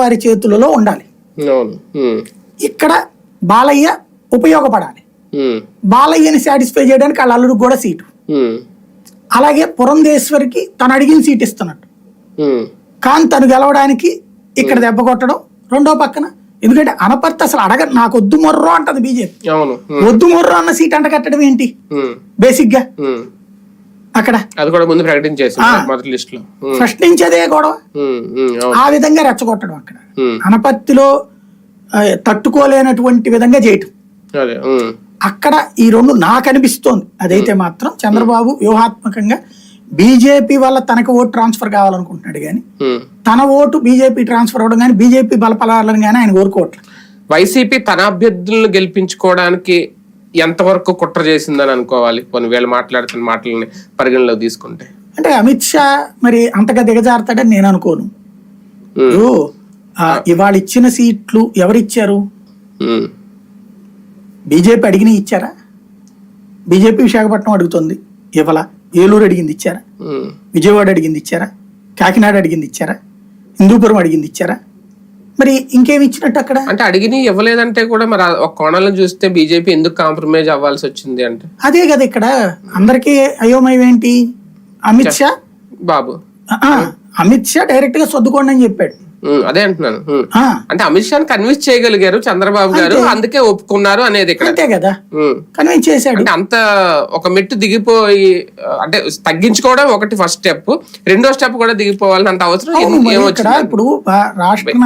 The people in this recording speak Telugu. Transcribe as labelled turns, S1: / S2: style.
S1: వారి చేతులలో ఉండాలి. ఇక్కడ బాలయ్య ఉపయోగపడాలి. బాలయ్యని సాటిస్ఫై చేయడానికి వాళ్ళ అల్లుడికి కూడా సీటు. అలాగే పురంధేశ్వరికి తను అడిగిన సీట్ ఇస్తున్నట్టు కానీ తను గెలవడానికి ఇక్కడ దెబ్బ కొట్టడం రెండో పక్కన. ఎందుకంటే అనపర్తి అసలు అడగ నాకు వద్దు మొర్రో అంటది బీజేపీ. వద్దు మొర్రో అన్న సీట్ అంట కట్టడం ఏంటి?
S2: బేసిక్గా.
S1: అక్కడ?
S2: అది కూడా ముందు ప్రకటించేసి. మొదటి లిస్ట్లో
S1: ఫస్ట్ నుంచి అదే గొడవ. ఆ విధంగా రెచ్చగొట్టడం అక్కడ. అనపత్తిలో తట్టుకోలేనటువంటి విధంగా చేయటం. అక్కడ ఈ రెండు నాకు అనిపిస్తోంది. అదైతే మాత్రం చంద్రబాబు వ్యూహాత్మకంగా బీజేపీ వల్ల తనకు ఓటు ట్రాన్స్ఫర్ కావాలనుకుంటున్నాడు కానీ. తన ఓటు బీజేపీ ట్రాన్స్ఫర్ అవ్వడం కానీ బీజేపీ బలపడాలని కానీ ఆయన కోరుకోవట్లేదు.
S2: వైసీపీ తన అభ్యర్థులను గెలిపించుకోవడానికి ఎంతవరకు కుట్ర చేసిందని అనుకోవాలి? కొన్ని వేళ మాట్లాడుతున్న మాటలని పరిగణలోకి తీసుకుంటే.
S1: అంటే అమిత్ షా మరి అంతగా దిగజారుతాడని నేను అనుకోను. ఇవాళ ఇచ్చిన సీట్లు ఎవరిచ్చారు? బీజేపీ అడిగిన ఇచ్చారా? బీజేపీ విశాఖపట్నం అడుగుతుంది. ఇవ్వలా ఏలూరు అడిగింది ఇచ్చారా? విజయవాడ అడిగింది ఇచ్చారా? కాకినాడ అడిగింది ఇచ్చారా? హిందూపురం అడిగింది ఇచ్చారా? మరి ఇంకేమి ఇచ్చినట్టు అక్కడ?
S2: అంటే అడిగిని ఇవ్వలేదంటే కూడా మరి ఒక కోణంలో చూస్తే బీజేపీ ఎందుకు కాంప్రమైజ్ అవ్వాల్సి వచ్చింది అంటే?
S1: అదే కదా ఇక్కడ. అందరికీ అయోమయం ఏంటి? అమిత్ షా?
S2: బాబు.
S1: అమిత్ షా డైరెక్ట్గా సర్దుకోండి అని చెప్పాడు.
S2: అదే అంటున్నాను. అంటే అమిత్ షాని కన్విన్స్ చేయగలిగారు చంద్రబాబు గారు. అందుకే ఒప్పుకున్నారు అనేది ఇక్కడ.
S1: అంతే కదా. కన్విన్స్ చేశాడు.
S2: అంటే అంత ఒక మెట్టు దిగిపోయి అంటే తగ్గించుకోవడం ఒకటి ఫస్ట్ స్టెప్ రెండో స్టెప్ కూడా దిగిపోవాలని అంత అవసరం
S1: ఇప్పుడు రాష్ట్ర